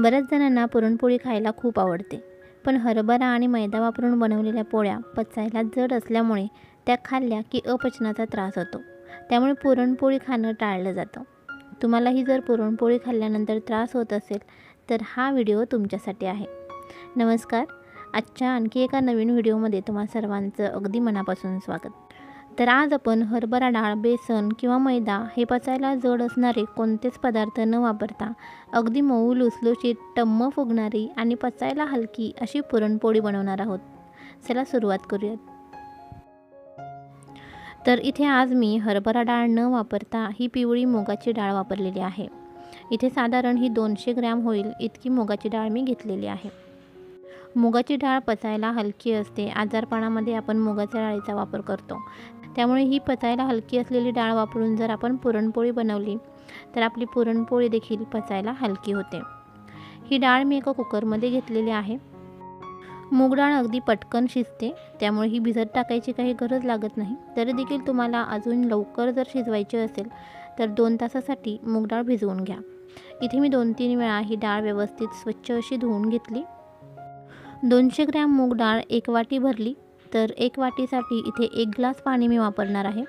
बऱ्याच जणांना पुरणपोळी खायला खूप आवडते. पण हरभरा आणि मैदा वापरून बनवलेल्या पोळ्या पचायला जड असल्यामुळे त्या खाल्ल्या की अपचनाचा त्रास होतो. त्यामुळे पुरणपोळी खाणं टाळलं जातं. तुम्हालाही जर पुरणपोळी खाल्ल्यानंतर त्रास होत असेल तर हा व्हिडिओ तुमच्यासाठी आहे. नमस्कार. आजच्या आणखी एका नवीन व्हिडिओमध्ये तुम्हा सर्वांचं अगदी मनापासून स्वागत. तर आज आपण हरभरा डाळ बेसन किंवा मैदा हे पचायला जड असणारे कोणतेच पदार्थ न वापरता अगदी मऊ लुसलुशीत टम्म फुगणारी आणि पचायला हलकी अशी पुरणपोळी बनवणार आहोत. चला सुरुवात करूयात. तर इथे आज मी हरभरा डाळ न वापरता ही पिवळी मुगाची डाळ वापरलेली आहे. इथे साधारण ही दोनशे ग्रॅम होईल इतकी मुगाची डाळ मी घेतलेली आहे. मुगाची डाळ पचायला हलकी असते आजारपणामध्ये आपण मुगाच्या डाळीचा वापर करतो. त्यामुळे ही पचायला हलकी असलेली डाळ वापरून जर आपण पुरणपोळी बनवली तर आपली पुरणपोळी देखील पचायला हलकी होते. ही डाळ मी एका कुकरमध्ये घेतलेली आहे. मूग डाळ अगदी पटकन शिजते त्यामुळे ही भिजत टाकायची काही गरज लागत नाही. तरी देखील तुम्हाला अजून लवकर जर शिजवायची असेल तर दोन तासासाठी मूग डाळ भिजवून घ्या. इथे मी दोन तीन वेळा ही डाळ व्यवस्थित स्वच्छ अशी धुवून घेतली. दोनशे ग्रॅम मूग डाळ एक वाटी भरली. तर एक वाटीसाठी इथे एक ग्लास पाणी मी वापरणार आहे.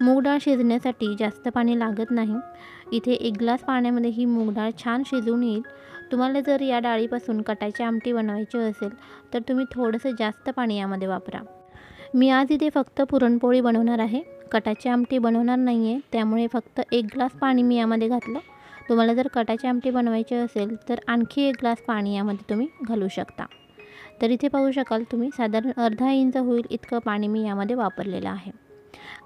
मूग डाळ शिजण्यासाठी जास्त पाणी लागत नाही. इथे एक ग्लास पाण्यामध्ये ही मूग डाळ छान शिजून येईल. तुम्हाला जर या डाळीपासून कटाची आमटी बनवायची असेल तर तुम्ही थोडंसं जास्त पाणी यामध्ये वापरा. मी आज इथे फक्त पुरणपोळी बनवणार आहे. कटाची आमटी बनवणार नाही आहे त्यामुळे फक्त एक ग्लास पाणी मी यामध्ये घातलं. तुम्हाला जर कटाची आमटी बनवायची असेल तर आणखी एक ग्लास पाणी यामध्ये तुम्ही घालू शकता. तर इथे पाहू शकाल तुम्ही साधारण अर्धा इंच होईल इतकं पाणी मी यामध्ये वापरलेलं आहे.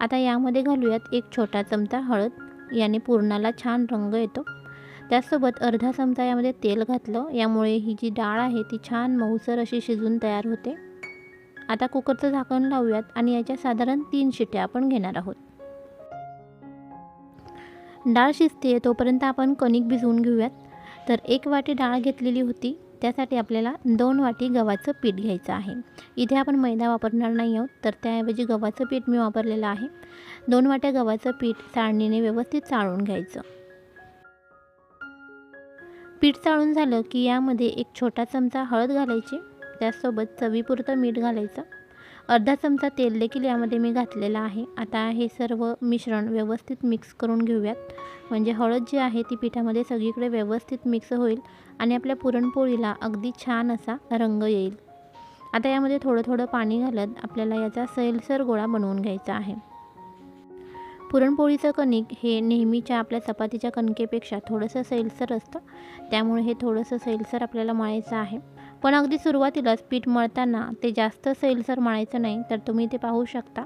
आता यामध्ये घालूयात एक छोटा चमचा हळद याने पुरणाला छान रंग येतो. त्याचसोबत अर्धा चमचा यामध्ये तेल घातलं यामुळे ही जी डाळ आहे ती छान मऊसर अशी शिजून तयार होते. आता कुकरचं झाकण लावूयात आणि याच्या साधारण तीन शिट्या आपण घेणार आहोत. डाळ शिजते तोपर्यंत आपण कणिक भिजवून घेऊयात. तर एक वाटी डाळ घेतलेली होती. त्यासाठी आपल्याला दोन वाटी गव्हाचं पीठ घ्यायचं आहे. इथे आपण मैदा वापरणार नाही आहोत तर त्याऐवजी गव्हाचं पीठ मी वापरलेलं आहे. दोन वाट्या गव्हाचं पीठ चाळणीने व्यवस्थित चाळून घ्यायचं. पीठ चाळून झालं की यामध्ये एक छोटा चमचा हळद घालायची त्यासोबत चवीपुरतं मीठ घालायचं. अर्धा चमचा तेल देखील यामध्ये मी घातलेलं आहे. आता हे सर्व मिश्रण व्यवस्थित मिक्स करून घेऊयात. म्हणजे हळद जी आहे ती पिठामध्ये सगळीकडे व्यवस्थित मिक्स होईल आणि आपल्या पुरणपोळीला अगदी छान असा रंग येईल. आता यामध्ये थोडं थोडं पाणी घालत आपल्याला याचा सैलसर गोळा बनवून घ्यायचा आहे. पुरणपोळीचं कणिक हे नेहमीच्या आपल्या चपातीच्या कणकेपेक्षा थोडंसं सैलसर असतं. त्यामुळे हे थोडंसं सैलसर आपल्याला मळायचं आहे. पण अगदी सुरुवातीलाच पीठ मळताना ते जास्त सैलसर मळायचं नाही तर तुम्ही ते पाहू शकता.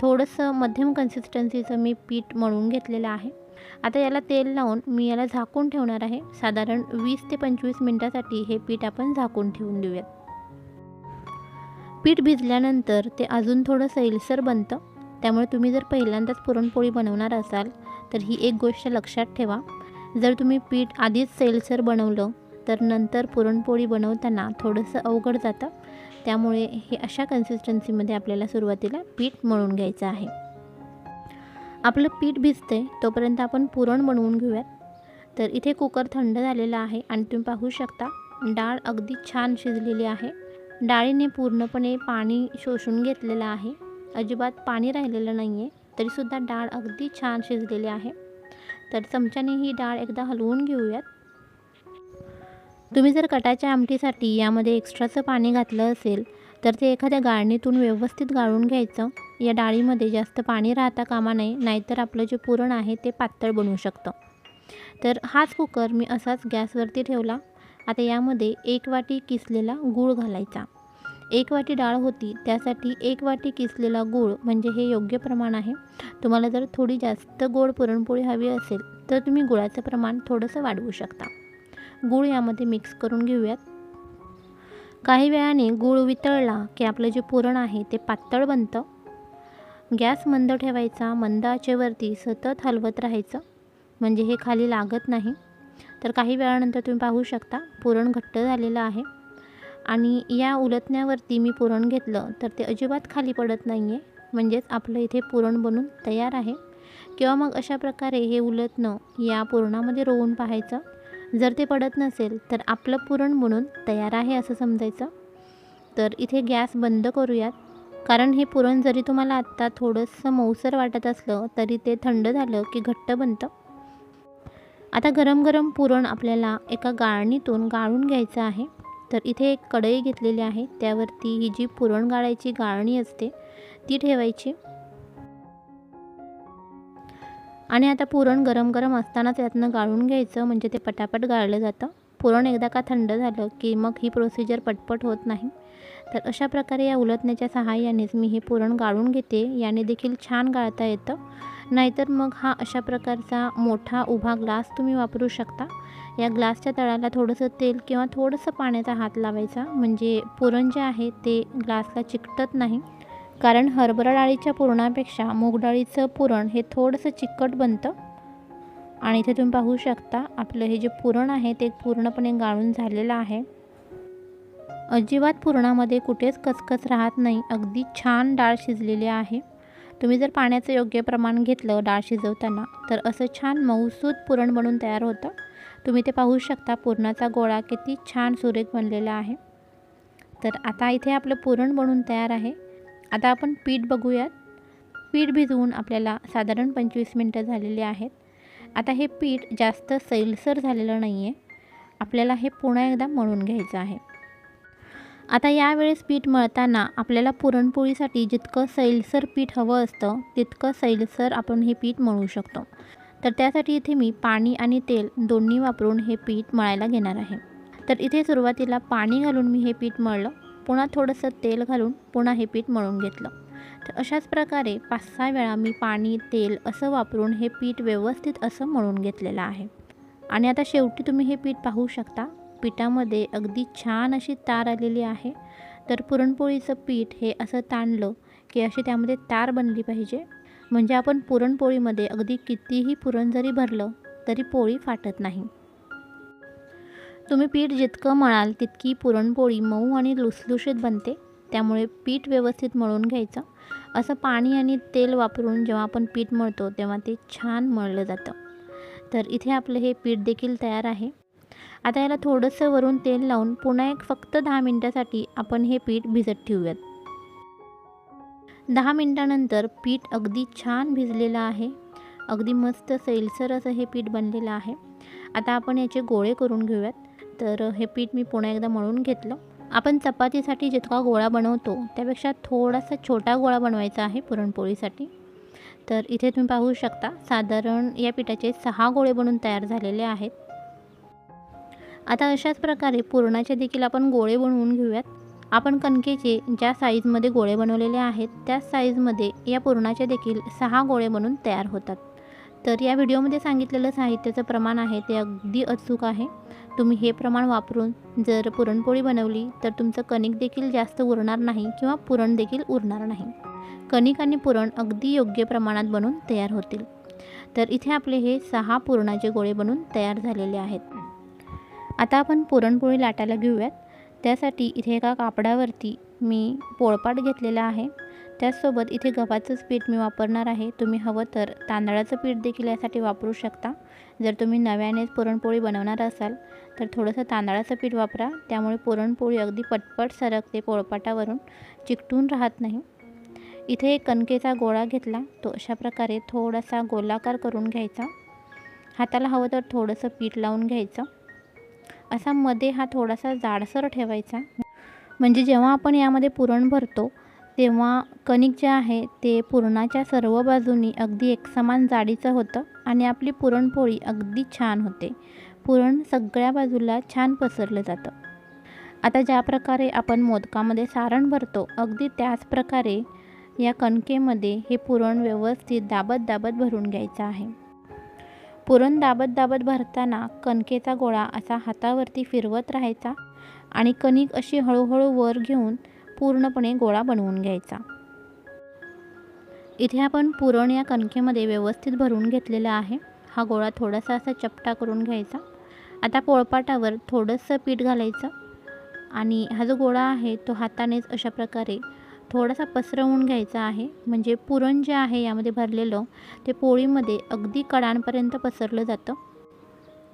थोडंसं मध्यम कन्सिस्टन्सीचं मी पीठ मळून घेतलेलं आहे. आता याला तेल लावून मी याला झाकून ठेवणार आहे. साधारण वीस ते पंचवीस मिनटासाठी हे पीठ आपण झाकून ठेवून देऊयात. पीठ भिजल्यानंतर ते अजून थोडं सैलसर बनतं. त्यामुळे तुम्ही जर पहिल्यांदाच पुरणपोळी बनवणार असाल तर ही एक गोष्ट लक्षात ठेवा. जर तुम्ही पीठ आधीच सैलसर बनवलं तर नंतर पुरणपोळी बनवताना थोडंसं अवघड जातं. त्यामुळे हे अशा कन्सिस्टन्सीमध्ये आपल्याला सुरुवातीला पीठ मळून घ्यायचं आहे. आपलं पीठ भिजते तोपर्यंत आपण पुरण बनवून घेऊयात. तर इथे कुकर थंड झालेला आहे आणि तुम्ही पाहू शकता डाळ अगदी छान शिजलेली आहे. डाळीने पूर्णपणे पाणी शोषून घेतलेलं आहे. अजिबात पाणी राहिलेलं नाही आहे तरीसुद्धा डाळ अगदी छान शिजलेली आहे. तर चमच्याने ही डाळ एकदा हलवून घेऊयात. तुम्ही जर कटाच्या आमटीसाठी यामध्ये एक्स्ट्राचं पाणी घातलं असेल तर ते एखाद्या गाळणीतून व्यवस्थित गाळून घ्यायचं. या डाळीमध्ये जास्त पाणी राहता कामा नये नाहीतर आपलं जे पुरण आहे ते पातळ बनू शकतं. तर हाच कुकर मी असाच गॅसवरती ठेवला. आता यामध्ये एक वाटी किसलेला गूळ घालायचा. एक वाटी डाळ होती त्यासाठी एक वाटी किसलेला गूळ म्हणजे हे योग्य प्रमाण आहे. तुम्हाला जर थोडी जास्त गोड पुरणपोळी हवी असेल तर तुम्ही गुळाचं प्रमाण थोडंसं वाढवू शकता. गूळ यामध्ये मिक्स करून घेऊयात. काही वेळाने गूळ वितळला की आपलं जे पुरण आहे ते पातळ बनतं. गॅस मंद ठेवायचा मंद आचेवरती सतत हलवत राहायचं म्हणजे हे खाली लागत नाही. तर काही वेळानंतर तुम्ही पाहू शकता पुरण घट्ट झालेलं आहे. आणि या उलटण्यावरती मी पुरण घेतलं तर ते अजिबात खाली पडत नाही आहे म्हणजेच आपलं इथे पुरण बनून तयार आहे. किंवा मग अशा प्रकारे हे उलटणं या पुरणामध्ये रोवून पाहायचं. जर ते पडत नसेल तर आपलं पुरण बनून तयार आहे असं समजायचं. तर इथे गॅस बंद करूयात. कारण हे पुरण जरी तुम्हाला आत्ता थोडंसं मऊसर वाटत असलं तरी ते थंड झालं की घट्ट बनतं. आता गरम गरम पुरण आपल्याला एका गाळणीतून गाळून घ्यायचं आहे. तर इथे एक कढई घेतलेली आहे. त्यावरती ही जी पुरण गाळायची गाळणी असते ती ठेवायची. आणि आता पुरण गरम गरम असतानाच यातनं गाळून घ्यायचं म्हणजे ते पटापट गाळलं जातं. पुरण एकदा का थंड झालं की मग ही प्रोसिजर पटपट होत नाही. तर अशा प्रकारे या उलटण्याच्या सहाय्यानेच मी हे पुरण गाळून घेते. याने देखील छान गाळता येतं. नाहीतर मग हा अशा प्रकारचा मोठा उभा ग्लास तुम्ही वापरू शकता. या ग्लासच्या तळाला थोडंसं तेल किंवा थोडंसं पाण्याचा हात लावायचा. म्हणजे पुरण जे आहे ते ग्लासला चिकटत नाही. कारण हरभरा डाळीच्या पुरणापेक्षा मूग डाळीचं पुरण हे थोडंसं चिकट बनतं. आणि इथे तुम्ही पाहू शकता आपलं हे जे पुरण आहे ते पूर्णपणे गाळून झालेलं आहे. अजिबात पुरणामध्ये कुठेच कचकच राहत नाही अगदी छान डाळ शिजलेली आहे. तुम्ही जर पाण्याचं योग्य प्रमाण घेतलं डाळ शिजवताना तर असं छान मऊसूद पुरण बनून तयार होतं. तुम्ही ते पाहू शकता पुरणाचा गोळा किती छान सुरेख बनलेला आहे. तर आता इथे आपलं पुरण बनून तयार आहे. आता आपण पीठ बघूयात. पीठ भिजवून आपल्याला साधारण पंचवीस मिनटं झालेली आहेत. आता हे पीठ जास्त सैलसर झालेलं नाही आहे आपल्याला हे पुन्हा एकदा मळून घ्यायचं आहे. आता यावेळेस पीठ मळताना आपल्याला पुरणपोळीसाठी जितकं सैलसर पीठ हवं असतं तितकं सैलसर आपण हे पीठ मळू शकतो. तर त्यासाठी इथे मी पाणी आणि तेल दोन्ही वापरून हे पीठ मळायला घेणार आहे. तर इथे सुरुवातीला पाणी घालून मी हे पीठ मळलं. पुन्हा थोडंसं तेल घालून पुन्हा हे पीठ मळून घेतलं. तर अशाच प्रकारे पाच सहा वेळा मी पाणी तेल असं वापरून हे पीठ व्यवस्थित असं मळून घेतलेलं आहे. आणि आता शेवटी तुम्ही हे पीठ पाहू शकता. पिठामध्ये अगदी छान अशी तार आलेली आहे. तर पुरणपोळीचं पीठ हे असं ताणलं की अशी त्यामध्ये तार बनली पाहिजे. म्हणजे आपण पुरणपोळीमध्ये अगदी कितीही पुरण जरी भरलं तरी पोळी फाटत नाही. तुम्ही पीठ जितकं मळाल तितकी पुरणपोळी मऊ आणि लुसलुशीत बनते. त्यामुळे पीठ व्यवस्थित मळून घ्यायचं. असं पाणी आणि तेल वापरून जेव्हा आपण पीठ मळतो तेव्हा ते छान मळलं जातं. तर इथे आपलं हे पीठ देखील तयार आहे. आता याला थोडंसं वरून तेल लावून पुन्हा एक फक्त दहा मिनटासाठी आपण हे पीठ भिजत ठेवूयात. दहा मिनटानंतर पीठ अगदी छान भिजलेलं आहे. अगदी मस्त सैलसर असं हे पीठ बनलेलं आहे. आता आपण याचे गोळे करून घेऊयात. तर हे पीठ मी पुन्हा एकदा मळून घेतलं. आपण चपातीसाठी जितका गोळा बनवतो त्यापेक्षा थोडासा छोटा गोळा बनवायचा आहे पुरणपोळीसाठी. तर इथे तुम्ही पाहू शकता साधारण या पिठाचे सहा गोळे बनून तयार झालेले आहेत. आता अशाच प्रकारे पुरणाचे देखील आपण गोळे बनवून घेऊयात. आपण कणकेचे ज्या साईजमध्ये गोळे बनवलेले आहेत त्याच साईजमध्ये या पुरणाचे देखील सहा गोळे बनून तयार होतात. तर या व्हिडिओमध्ये सांगितलेलं साहित्याचं प्रमाण आहे ते अगदी अचूक आहे. तुम्ही हे प्रमाण वापरून जर पुरणपोळी बनवली तर तुमचं कणिक देखील जास्त उरणार नाही किंवा पुरण देखील उरणार नाही. कणिक आणि पुरण अगदी योग्य प्रमाणात बनून तयार होतील. तर इथे आपले हे सहा पुरणाचे गोळे बनून तयार झालेले आहेत. आता आपण पुरणपोळी लाटायला घेऊयात. त्यासाठी इथे एका कापडावरती मी पोळपाट घेतलेला आहे. त्याचसोबत इथे गव्हाचंच पीठ मी वापरणार आहे. तुम्ही हवं तर तांदळाचं पीठ देखील यासाठी वापरू शकता. जर तुम्ही नव्यानेच पुरणपोळी बनवणार असाल तर थोडंसं तांदळाचं पीठ वापरा. त्यामुळे पुरणपोळी अगदी पटपट सरकते पोळपाटावरून चिकटून राहत नाही. इथे एक कणकेचा गोळा घेतला. तो अशा प्रकारे थोडासा गोलाकार करून घ्यायचा. हाताला हवं तर थोडंसं पीठ लावून घ्यायचं. असा मध्ये हा थोडासा जाडसर ठेवायचा. म्हणजे जेव्हा आपण यामध्ये पुरण भरतो तेव्हा कणिक जे आहे ते पुरणाच्या सर्व बाजूनी अगदी एकसमान जाडीचं होतं आणि आपली पुरणपोळी अगदी छान होते. पुरण सगळ्या बाजूला छान पसरलं जातं. आता ज्या प्रकारे आपण मोदकामध्ये सारण भरतो अगदी त्याच प्रकारे या कणकेमध्ये हे पुरण व्यवस्थित दाबत दाबत भरून घ्यायचं आहे. पुरण दाबत दाबत भरताना कणकेचा गोळा असा हातावरती फिरवत राहायचा आणि कणिक अशी हळूहळू वर घेऊन पूर्णपणे गोळा बनवून घ्यायचा. इथे आपण पुरण या कणकेमध्ये व्यवस्थित भरून घेतलेला आहे. हा गोळा थोडासा असा चपटा करून घ्यायचा. आता पोळपाटावर थोडंसं पीठ घालायचं आणि हा जो गोळा आहे तो हातानेच अशा प्रकारे थोडासा पसरवून घ्यायचा आहे. म्हणजे पुरण जे आहे यामध्ये भरलेलं ते पोळीमध्ये अगदी कडांपर्यंत पसरलं जातं.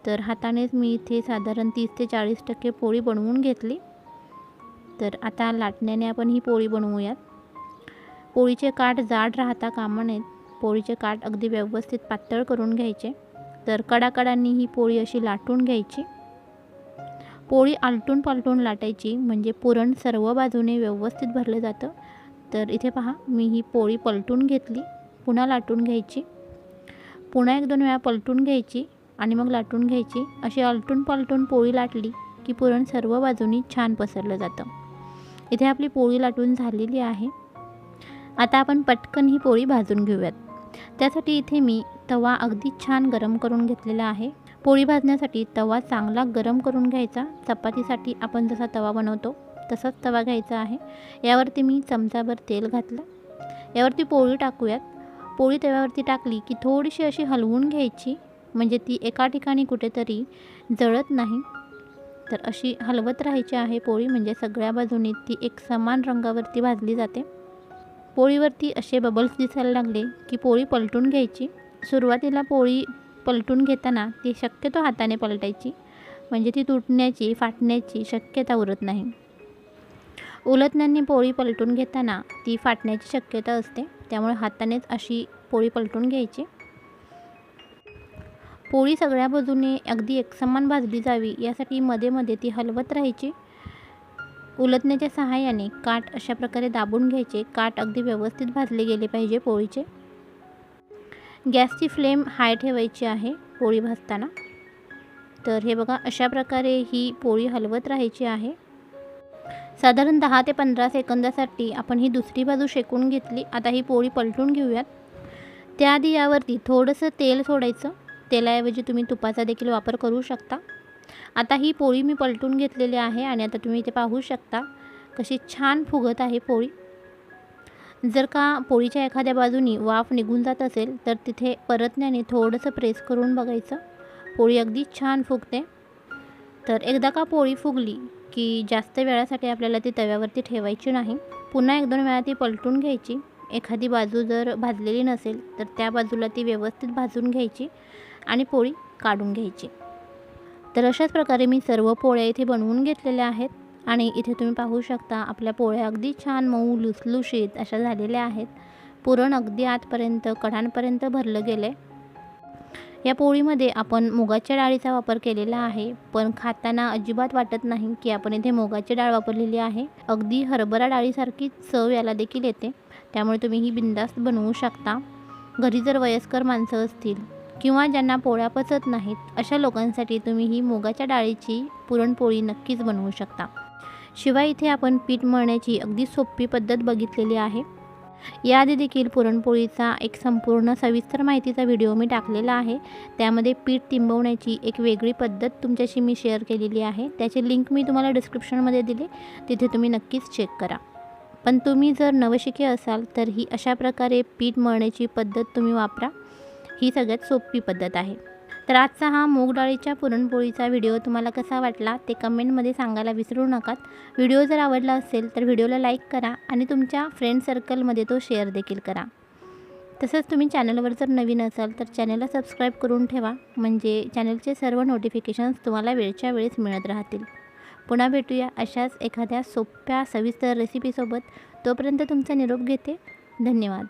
तर हातानेच मी इथे साधारण तीस ते चाळीस टक्के पोळी बनवून घेतली. तर आता लाटण्याने आपण ही पोळी बनवूयात. पोळीचे काठ जाड राहता कामा नयेत पोळीचे काठ अगदी व्यवस्थित पातळ करून घ्यायचे. तर कडाकडांनी ही पोळी अशी लाटून घ्यायची. पोळी आलटून पालटून लाटायची म्हणजे पुरण सर्व बाजूने व्यवस्थित भरलं जातं. तर इथे पहा मी ही पोळी पलटून घेतली. पुन्हा लाटून घ्यायची. पुन्हा एक दोन वेळा पलटून घ्यायची आणि मग लाटून घ्यायची. अशी आलटून पालटून पोळी लाटली की पुरण सर्व बाजूनी छान पसरलं जातं. इथे आपली पोळी लाटून झालेली आहे. आता आपण पटकन ही पोळी भाजून घेऊयात. त्यासाठी इथे मी तवा अगदी छान गरम करून घेतलेला आहे. पोळी भाजण्यासाठी तवा चांगला गरम करून घ्यायचा. चपातीसाठी आपण जसा तवा बनवतो तसाच तवा घ्यायचा आहे. यावरती मी चमचाभर तेल घातलं. यावरती पोळी टाकूयात. पोळी तव्यावरती टाकली की थोडीशी अशी हलवून घ्यायची. म्हणजे ती एका ठिकाणी कुठेतरी जळत नाही. तर अशी हलवत राहायची आहे पोळी म्हणजे सगळ्या बाजूने ती एक समान रंगावरती भाजली जाते. पोळीवरती असे बबल्स दिसायला लागले की पोळी पलटून घ्यायची. सुरुवातीला पोळी पलटून घेताना ती शक्यतो हाताने पलटायची म्हणजे ती तुटण्याची फाटण्याची शक्यता उरत नाही. उलटण्याने पोळी पलटून घेताना ती फाटण्याची शक्यता असते त्यामुळे हातानेच अशी पोळी पलटून घ्यायची. पोळी सगळ्या बाजूने अगदी एकसमान भाजली जावी यासाठी मध्ये मध्ये ती हलवत राहायची. उलटण्याच्या सहाय्याने काठ अशा प्रकारे दाबून घ्यायचे. काठ अगदी व्यवस्थित भाजले गेले पाहिजे पोळीचे. गॅसची फ्लेम हाय ठेवायची आहे पोळी भाजताना. तर हे बघा अशा प्रकारे ही पोळी हलवत राहायची आहे. साधारण दहा ते पंधरा सेकंदासाठी आपण ही दुसरी बाजू शेकून घेतली. आता ही पोळी पलटून घेऊयात. त्याआधी यावरती थोडंसं तेल सोडायचं. तेलाऐवजी तुम्ही तुपाचा देखील वापर करू शकता. आता ही पोळी मी पलटून घेतलेली आहे आणि आता तुम्ही इथे पाहू शकता कशी छान फुगत आहे पोळी. जर का पोळीच्या एखाद्या बाजूनी वाफ निघून जात असेल तर तिथे परतण्याने थोडंसं प्रेस करून बघायचं. पोळी अगदी छान फुगते. तर एकदा का पोळी फुगली की जास्त वेळासाठी आपल्याला ती तव्यावरती ठेवायची नाही पुन्हा एक दोन वेळा ती पलटून घ्यायची. एखादी बाजू जर भाजलेली नसेल तर त्या बाजूला ती व्यवस्थित भाजून घ्यायची. आणि पोळी काढून घ्यायची. तर अशाच प्रकारे मी सर्व पोळ्या इथे बनवून घेतलेल्या आहेत आणि इथे तुम्ही पाहू शकता आपल्या पोळ्या अगदी छान मऊ लुसलुशीत अशा झालेल्या आहेत. पुरण अगदी आतपर्यंत कढांपर्यंत भरलं गेलं आहे या पोळीमध्ये आपण मुगाच्या डाळीचा वापर केलेला आहे पण खाताना अजिबात वाटत नाही की आपण इथे मुगाची डाळ वापरलेली आहे. अगदी हरभरा डाळीसारखी चव याला देखील येते त्यामुळे तुम्ही ही बिंदास्त बनवू शकता. घरी जर वयस्कर माणसं असतील किंवा ज्यांना पोळ्या पचत नाहीत अशा लोकांसाठी तुम्ही ही मुगाच्या डाळीची पुरणपोळी नक्कीच बनवू शकता. शिवाय इथे आपण पीठ मळण्याची अगदी सोपी पद्धत बघितलेली आहे. याआधी देखील पुरणपोळीचा एक संपूर्ण सविस्तर माहितीचा व्हिडिओ मी टाकलेला आहे. त्यामध्ये पीठ तिंबवण्याची एक वेगळी पद्धत तुमच्याशी मी शेअर केलेली आहे. त्याची लिंक मी तुम्हाला डिस्क्रिप्शनमध्ये दिली. तिथे तुम्ही नक्कीच चेक करा. पण तुम्ही जर नवशिके असाल तर ही अशा प्रकारे पीठ मळण्याची पद्धत तुम्ही वापरा. ही सगळ्यात सोपी पद्धत आहे. तर आजचा हा मूग डाळीच्या पुरणपोळीचा व्हिडिओ तुम्हाला कसा वाटला ते कमेंटमध्ये सांगायला विसरू नका. व्हिडिओ जर आवडला असेल तर व्हिडिओला लाईक करा आणि तुमच्या फ्रेंड सर्कलमध्ये तो शेअर देखील करा. तसंच तुम्ही चॅनलवर जर नवीन असाल तर चॅनलला सबस्क्राईब करून ठेवा म्हणजे चॅनलचे सर्व नोटिफिकेशन्स तुम्हाला वेळच्या वेळेस मिळत राहतील. पुन्हा भेटूया अशाच एखाद्या सोप्या सविस्तर रेसिपीसोबत तोपर्यंत तुमचा निरोप घेते. धन्यवाद.